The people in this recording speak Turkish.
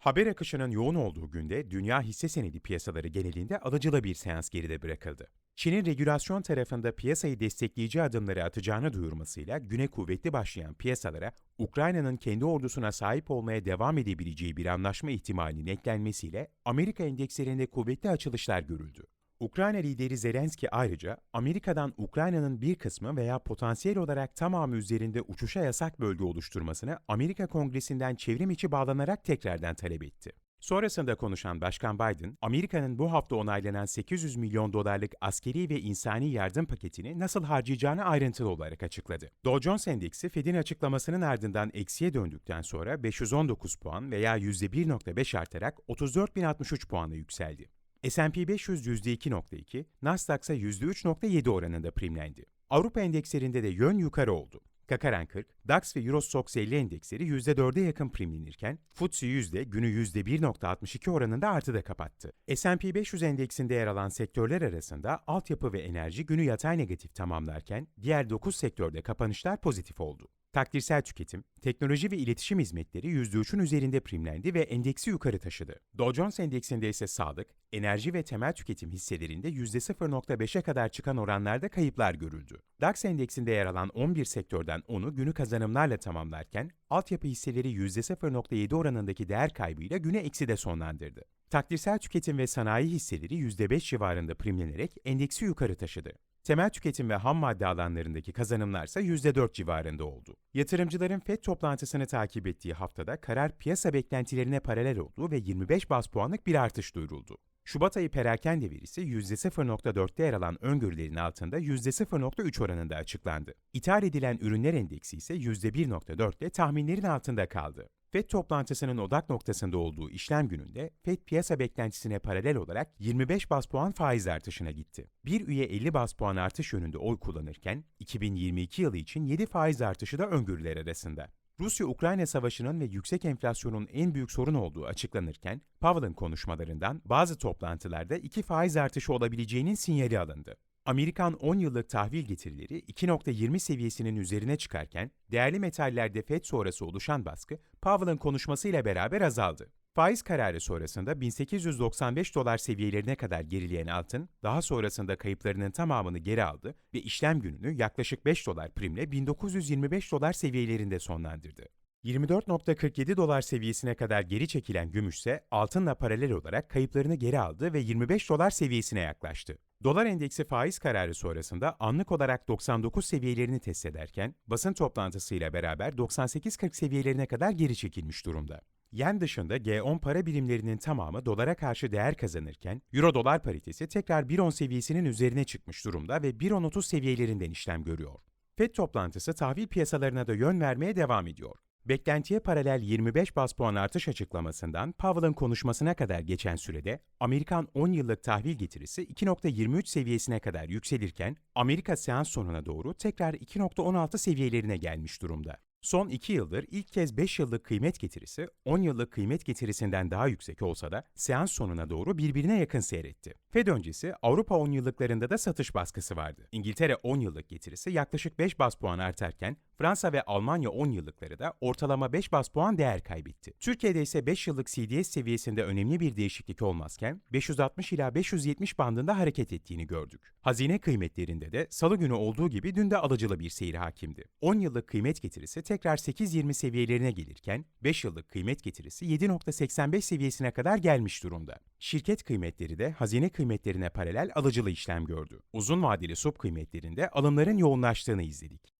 Haber akışının yoğun olduğu günde dünya hisse senedi piyasaları genelinde alıcılı bir seans geride bırakıldı. Çin'in regülasyon tarafında piyasayı destekleyici adımları atacağını duyurmasıyla güne kuvvetli başlayan piyasalara Ukrayna'nın kendi ordusuna sahip olmaya devam edebileceği bir anlaşma ihtimalinin eklenmesiyle Amerika endekslerinde kuvvetli açılışlar görüldü. Ukrayna lideri Zelenski ayrıca Amerika'dan Ukrayna'nın bir kısmı veya potansiyel olarak tamamı üzerinde uçuşa yasak bölge oluşturmasını Amerika Kongresi'nden çevrim içi bağlanarak tekrardan talep etti. Sonrasında konuşan Başkan Biden, Amerika'nın bu hafta onaylanan 800 milyon dolarlık askeri ve insani yardım paketini nasıl harcayacağını ayrıntılı olarak açıkladı. Dow Jones Endeksi Fed'in açıklamasının ardından eksiye döndükten sonra 519 puan veya %1.5 artarak 34.063 puana yükseldi. S&P 500 %2.2, Nasdaq ise %3.7 oranında primlendi. Avrupa endekslerinde de yön yukarı oldu. Kakaran 40, DAX ve Eurostoxx 50 endeksleri %4'e yakın primlenirken, FTSE 100 de günü %1.62 oranında artıda kapattı. S&P 500 endeksinde yer alan sektörler arasında altyapı ve enerji günü yatay negatif tamamlarken, diğer 9 sektörde kapanışlar pozitif oldu. Takdirsel tüketim, teknoloji ve iletişim hizmetleri %3'ün üzerinde primlendi ve endeksi yukarı taşıdı. Dow Jones Endeksinde ise sağlık, enerji ve temel tüketim hisselerinde %0.5'e kadar çıkan oranlarda kayıplar görüldü. DAX Endeksinde yer alan 11 sektörden 10'u günü kazanımlarla tamamlarken, altyapı hisseleri %0.7 oranındaki değer kaybıyla güne ekside sonlandırdı. Takdirsel tüketim ve sanayi hisseleri %5 civarında primlenerek endeksi yukarı taşıdı. Temel tüketim ve ham madde alanlarındaki kazanımlar ise %4 civarında oldu. Yatırımcıların FED toplantısını takip ettiği haftada karar piyasa beklentilerine paralel oldu ve 25 bas puanlık bir artış duyuruldu. Şubat ayı perakende verisi %0.4'te yer alan öngörülerin altında %0.3 oranında açıklandı. İthal edilen ürünler endeksi ise %1.4'te tahminlerin altında kaldı. FED toplantısının odak noktasında olduğu işlem gününde FED piyasa beklentisine paralel olarak 25 bas puan faiz artışına gitti. Bir üye 50 bas puan artış yönünde oy kullanırken 2022 yılı için 7 faiz artışı da öngörüler arasında. Rusya-Ukrayna savaşının ve yüksek enflasyonun en büyük sorun olduğu açıklanırken, Powell'ın konuşmalarından bazı toplantılarda iki faiz artışı olabileceğinin sinyali alındı. Amerikan 10 yıllık tahvil getirileri 2.20 seviyesinin üzerine çıkarken, değerli metallerde FED sonrası oluşan baskı, Powell'ın konuşmasıyla beraber azaldı. Faiz kararı sonrasında 1895 dolar seviyelerine kadar gerileyen altın, daha sonrasında kayıplarının tamamını geri aldı ve işlem gününü yaklaşık 5 dolar primle 1925 dolar seviyelerinde sonlandırdı. 24.47 dolar seviyesine kadar geri çekilen gümüş ise altınla paralel olarak kayıplarını geri aldı ve 25 dolar seviyesine yaklaştı. Dolar endeksi faiz kararı sonrasında anlık olarak 99 seviyelerini test ederken basın toplantısıyla beraber 98.40 seviyelerine kadar geri çekilmiş durumda. Yen dışında G10 para birimlerinin tamamı dolara karşı değer kazanırken, Euro-dolar paritesi tekrar 1.10 seviyesinin üzerine çıkmış durumda ve 1.10.30 seviyelerinden işlem görüyor. FED toplantısı tahvil piyasalarına da yön vermeye devam ediyor. Beklentiye paralel 25 bas puan artış açıklamasından Powell'ın konuşmasına kadar geçen sürede Amerikan 10 yıllık tahvil getirisi 2.23 seviyesine kadar yükselirken Amerika seans sonuna doğru tekrar 2.16 seviyelerine gelmiş durumda. Son 2 yıldır ilk kez 5 yıllık kıymet getirisi 10 yıllık kıymet getirisinden daha yüksek olsa da seans sonuna doğru birbirine yakın seyretti. Fed öncesi Avrupa 10 yıllıklarında da satış baskısı vardı. İngiltere 10 yıllık getirisi yaklaşık 5 bas puan artarken Fransa ve Almanya 10 yıllıkları da ortalama 5 bas puan değer kaybetti. Türkiye'de ise 5 yıllık CDS seviyesinde önemli bir değişiklik olmazken 560 ila 570 bandında hareket ettiğini gördük. Hazine kıymetlerinde de salı günü olduğu gibi dün de alıcılı bir seyir hakimdi. 10 yıllık kıymet getirisi tekrar 8.20 seviyelerine gelirken 5 yıllık kıymet getirisi 7.85 seviyesine kadar gelmiş durumda. Şirket kıymetleri de hazine kıymetlerine paralel alıcılı işlem gördü. Uzun vadeli sub kıymetlerinde alımların yoğunlaştığını izledik.